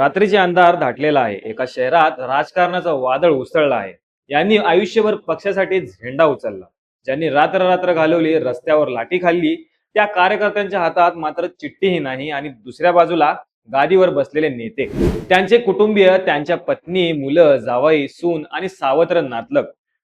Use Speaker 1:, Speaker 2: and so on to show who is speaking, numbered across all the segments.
Speaker 1: रात्रीचे अंधार धाटलेला आहे. एका शहरात राजकारणाचं वादळ उसळलं आहे. यांनी आयुष्यभर पक्षासाठी झेंडा उचलला. ज्यांनी रात्र रात्र घालवली रस्त्यावर लाठी खाल्ली त्या कार्यकर्त्यांच्या हातात मात्र चिठ्ठीही नाही आणि दुसऱ्या बाजूला गादीवर बसलेले नेते. त्यांचे कुटुंबीय त्यांच्या पत्नी मुलं जावई सून आणि सावत्र नातलग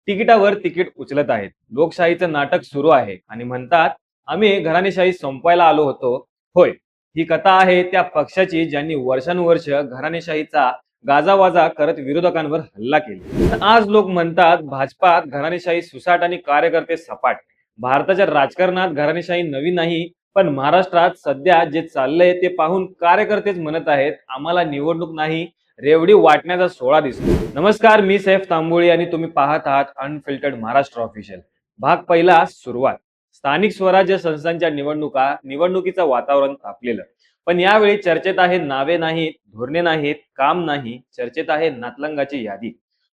Speaker 1: तिकिटावर तिकीट उचलत आहेत. लोकशाहीचं नाटक सुरू आहे आणि म्हणतात आम्ही घराणेशाही संपवायला आलो होतो. होय ही कथा आहे त्या पक्षाची ज्यांनी वर्षानुवर्ष घराणेशाहीचा गाजावाजा करत विरोधकांवर हल्ला केला. आज लोक म्हणतात भाजपात घराणेशाही सुसाट आणि कार्यकर्ते सपाट. भारताच्या राजकारणात घराणेशाही नवी नाही पण महाराष्ट्रात सध्या जे चाललंय ते पाहून कार्यकर्तेच म्हणत आहेत आम्हाला निवडणूक नाही रेवडी वाटण्याचा सोहळा दिसतो. नमस्कार मी सैफ तांबोळी आणि तुम्ही पाहत आहात अनफिल्टर्ड महाराष्ट्र ऑफिशियल भाग पहिला सुरुवात. स्थानिक स्वराज्य संस्थांच्या निवडणुका निवडणुकीचं वातावरण तापलेलं पण यावेळी चर्चेत आहे नावे नाहीत धोरणे नाहीत काम नाही चर्चेत आहे नातलंगाची यादी.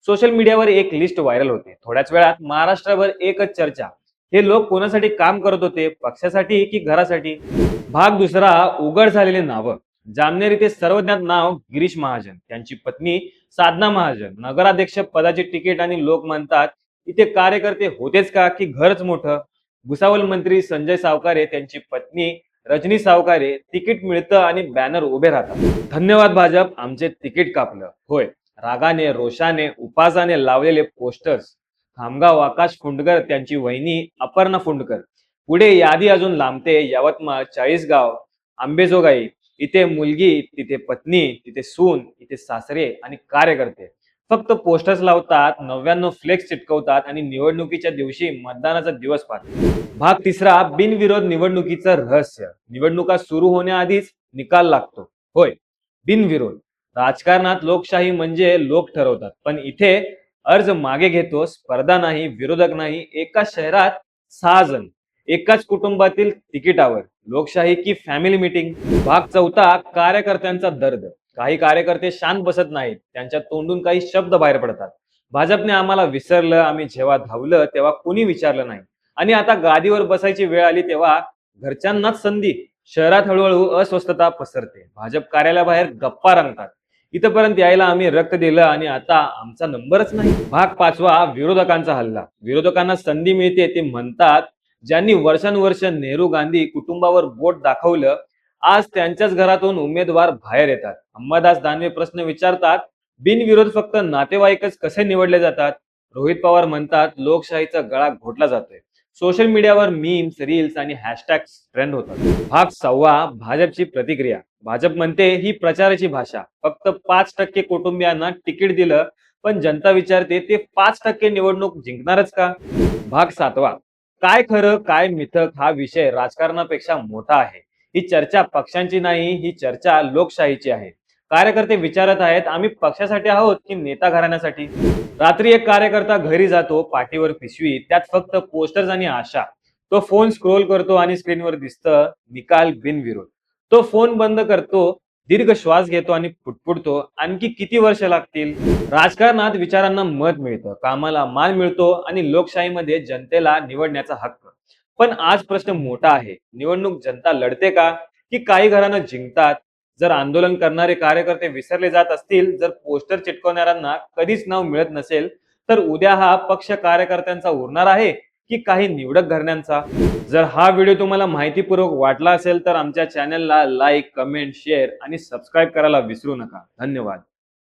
Speaker 1: सोशल मीडियावर एक लिस्ट व्हायरल होते. थोड्याच वेळात महाराष्ट्रावर एकच चर्चा. हे लोक कोणासाठी काम करत होते? पक्षासाठी की घरासाठी? भाग दुसरा उघड झालेले नावं. जामनेर इथे सर्वज्ञात नाव गिरीश महाजन. त्यांची पत्नी साधना महाजन. नगराध्यक्ष पदाची तिकीट आणि लोक म्हणतात इथे कार्यकर्ते होतेच का? की घरच मोठं? भुसावल मंत्री संजय सावकारे त्यांची पत्नी रजनी सावकारे तिकीट मिळतं आणि बॅनर उभे राहतात. धन्यवाद भाजप आमचे तिकीट कापलं. होय रागाने रोषाने उपासाने लावलेले पोस्टर्स खामगाव आकाश फुंडकर त्यांची वहिनी अपर्णा फुंडकर. पुढे यादी अजून लांबते. यवतमाळ चाळीसगाव आंबेजोगाई. इथे मुलगी तिथे पत्नी तिथे सून इथे सासरे आणि कार्यकर्ते. फक्त पोस्टर्स लावतात नव्याण्णव फ्लेक्स चिटकवतात आणि निवडणुकीच्या दिवशी मतदानाचा दिवस पाहतात. भाग तिसरा बिनविरोध निवडणुकीचं रहस्य. निवडणुका सुरू होण्याआधीच निकाल लागतो. होय बिनविरोध. राजकारणात लोकशाही म्हणजे लोक ठरवतात पण इथे अर्ज मागे घेतो स्पर्धा नाही विरोधक नाही एका शहरात सहा जण. एकाच कुटुंबातील तिकिटावर. लोकशाही की फॅमिली मीटिंग भाग चौथा कार्यकर्त्यांचा दर्द. काही कार्यकर्ते शांत बसत नाहीत. त्यांच्या तोंडून काही शब्द बाहेर पडतात. भाजपने आम्हाला विसरलं आम्ही जेव्हा धावलं तेव्हा कुणी विचारलं नाही. आणि आता गादीवर बसायची वेळ आली तेव्हा घरच्यांनाच संधी शहरात हळूहळू अस्वस्थता पसरते. भाजप कार्यालयाबाहेर गप्पा रंगतात. इथपर्यंत यायला आम्ही रक्त दिलं आणि आता आमचा नंबरच नाही. भाग पाचवा विरोधकांचा हल्ला. विरोधकांना संधी मिळते ते म्हणतात ज्यांनी वर्षानुवर्ष नेहरू गांधी कुटुंबावर बोट दाखवलं आज त्यांच्याच घरातून उमेदवार बाहेर येतात. अंबादास दानवे प्रश्न विचारतात बिनविरोध फक्त नातेवाईकच कसे निवडले जातात? रोहित पवार म्हणतात लोकशाहीचा गळा घोटला जातोय. सोशल मीडियावर मीम्स रील्स आणि हॅशटॅग ट्रेंड होतात. भाग सव्वा भाजपची प्रतिक्रिया. भाजप म्हणते ही प्रचाराची भाषा. फक्त पाच टक्के कुटुंबियांना तिकीट दिलं पण जनता विचारते ते पाच टक्के निवडणूक जिंकणारच का? भाग सातवा. काय खरं काय मिथक हा विषय राजकारणापेक्षा मोठा आहे. ही चर्चा पक्षांची नाही ही चर्चा लोकशाहीची आहे. कार्यकर्ते विचारत आहेत आम्ही पक्षासाठी आहोत की नेता घराण्यासाठी? रात्री एक कार्यकर्ता घरी जातो पाठीवर पिशवी त्यात फक्त पोस्टर्स आणि आशा. तो फोन स्क्रोल करतो आणि स्क्रीनवर दिसतं निकाल बिनविरोध. तो फोन बंद करतो दीर्घ श्वास घेतो आणि फुटफुटतो आणखी किती वर्ष लागतील? राजकारणात विचारांना मत मिळतं कामाला मान मिळतो आणि लोकशाहीमध्ये जनतेला निवडण्याचा हक्क. पण आज प्रश्न मोठा आहे. निवडणूक जनता लढते का? की काही घरानं जिंकतात? जर आंदोलन करणारे कार्यकर्ते विसरले जात असतील जर पोस्टर चिटकवणाऱ्यांना कधीच नाव मिळत नसेल तर उद्या हा पक्ष कार्यकर्त्यांचा उरणार आहे की काही निवडक घराण्यांचा? जर हा व्हिडिओ तुम्हाला माहितीपूर्वक वाटला असेल तर आमच्या चॅनलला लाईक कमेंट शेअर आणि सबस्क्राईब करायला विसरू नका. धन्यवाद.